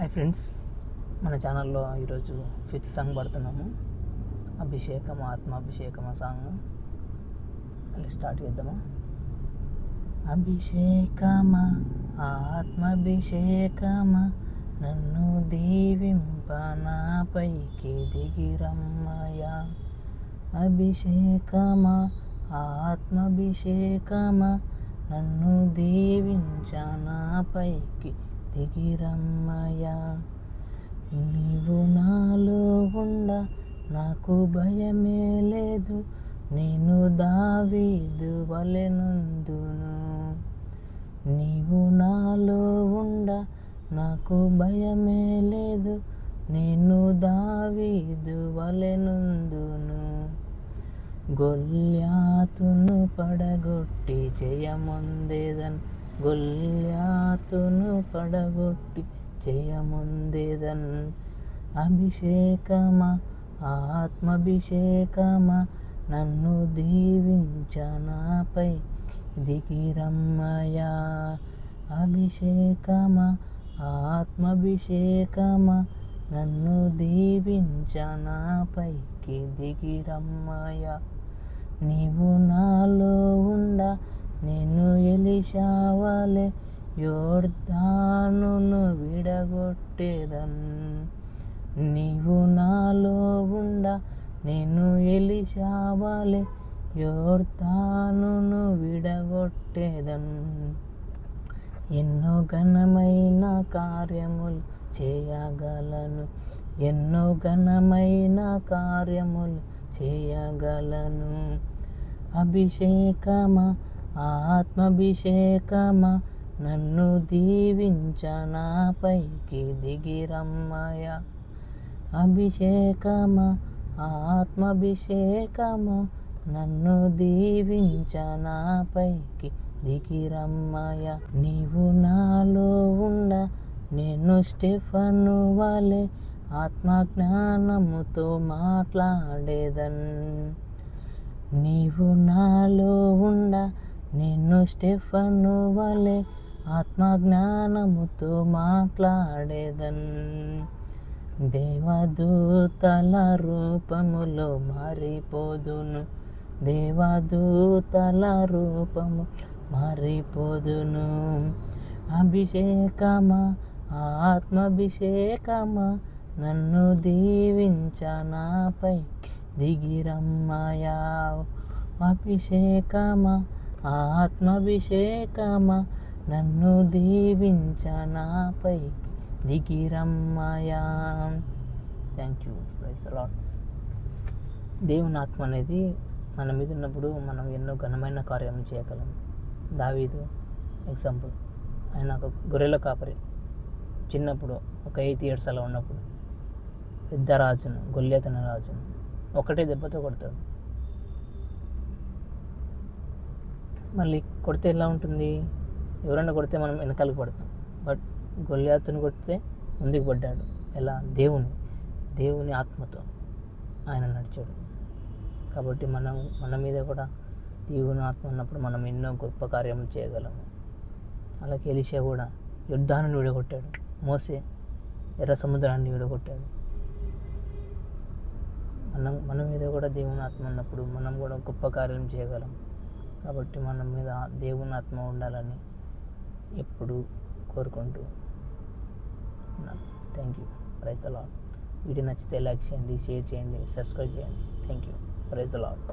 Hi friends. మన ఛానల్లో ఈరోజు ఫిఫ్త్ సాంగ్ పడుతున్నాము. అభిషేకం ఆత్మాభిషేకం సాంగ్. అలా స్టార్ట్ చేద్దామా? అభిషేకమా ఆత్మాభిషేకమా నన్ను దీవింప నాపైకి దిగిరమ్మయా అభిషేకమా ఆత్మాభిషేకమా నన్ను దీవించ నాపైకి దిగిరమ్మయ్యా. నీవు నాలో ఉండ నాకు భయమే లేదు. నేను దావీదు వలెనుందును నీవు నాలో ఉండ నాకు భయమే లేదు. నేను దావీదు వలెనుందును గొల్యాతును పడగొట్టి జయముందేదన్. గొల్యాతును పడగొట్టి జయముందేదన్ అభిషేకమా ఆత్మభిషేకమా నన్ను దీవించ నాపై దిగిరమ్మయా. అభిషేకమా ఆత్మభిషేకమా నన్ను దీవించ నాపైకి దిగిరమ్మయా. నీవు నాలో ఉండ నేను ఎలిశావలే యోర్ధానును విడగొట్టేదన్. నీవు నాలో ఉండ నేను ఎలిశావలే యోర్ధానును విడగొట్టేదన్. ఎన్నో ఘనమైన కార్యములు చేయగలను ఎన్నో ఘనమైన కార్యములు చేయగలను. అభిషేకమా ఆత్మభిషేకమ? నన్ను దీవించ నాపైకి దిగిరమ్మయ అభిషేకమా? ఆత్మభిషేకమా? నన్ను దీవించ నాపైకి దిగిరమ్మయ నీవు నాలో ఉండ నేను స్టెఫను వలె ఆత్మజ్ఞానముతో మాట్లాడేదన్. నీవు నాలో ఉండ నేను స్టెఫను వలె ఆత్మజ్ఞానముతో మాట్లాడేదన్. దేవదూతల రూపములో మారిపోదును. దేవదూతల రూపము మారిపోదును. అభిషేకమా ఆత్మభిషేకమా నన్ను దీవించ నాపై దిగిరమ్మయా. అభిషేకమా ఆత్మాభిషేకమా? నన్ను దీవించ నాపై దిగిరమ్మయా. థ్యాంక్ యూ ప్రైజ్ లాట్ దేవుని ఆత్మ అనేది మన మీద ఉన్నప్పుడు మనం ఎన్నో ఘనమైన కార్యం చేయగలం. దావీదు ఎగ్జాంపుల్. ఆయన ఒక గొర్రెల కాపరి. చిన్నప్పుడు ఒక ఎయిత్ ఇయర్స్ అలా ఉన్నప్పుడు. పెద్ద రాజును గొల్లేతన రాజును. ఒకటే దెబ్బతో కొడతాడు. మళ్ళీ కొడితే ఎలా ఉంటుంది? ఎవరైనా కొడితే మనం వెనకాలకు పడతాం. బట్ గొల్యాతును కొడితే ముందుకు పడ్డాడు. ఎలా? దేవుని. దేవుని ఆత్మతో ఆయన నడిచాడు. కాబట్టి మనం మన మీద కూడా దేవుని ఆత్మ ఉన్నప్పుడు మనం ఎన్నో గొప్ప కార్యం చేయగలము. అలాగే ఎలిషా కూడా యుద్ధాన్ని విడగొట్టాడు. మోసే ఎర్ర సముద్రాన్ని విడగొట్టాడు. మనం మన మీద కూడా దేవుని ఆత్మ ఉన్నప్పుడు మనం కూడా గొప్ప కార్యం చేయగలం. కాబట్టి మన మీద దేవుని ఆత్మ ఉండాలని ఎప్పుడు కోరుకుంటూ ఉన్నాను. Thank you praise the Lord video నచ్చితే లైక్ చేయండి షేర్ చేయండి సబ్స్క్రైబ్ చేయండి. Thank you praise the Lord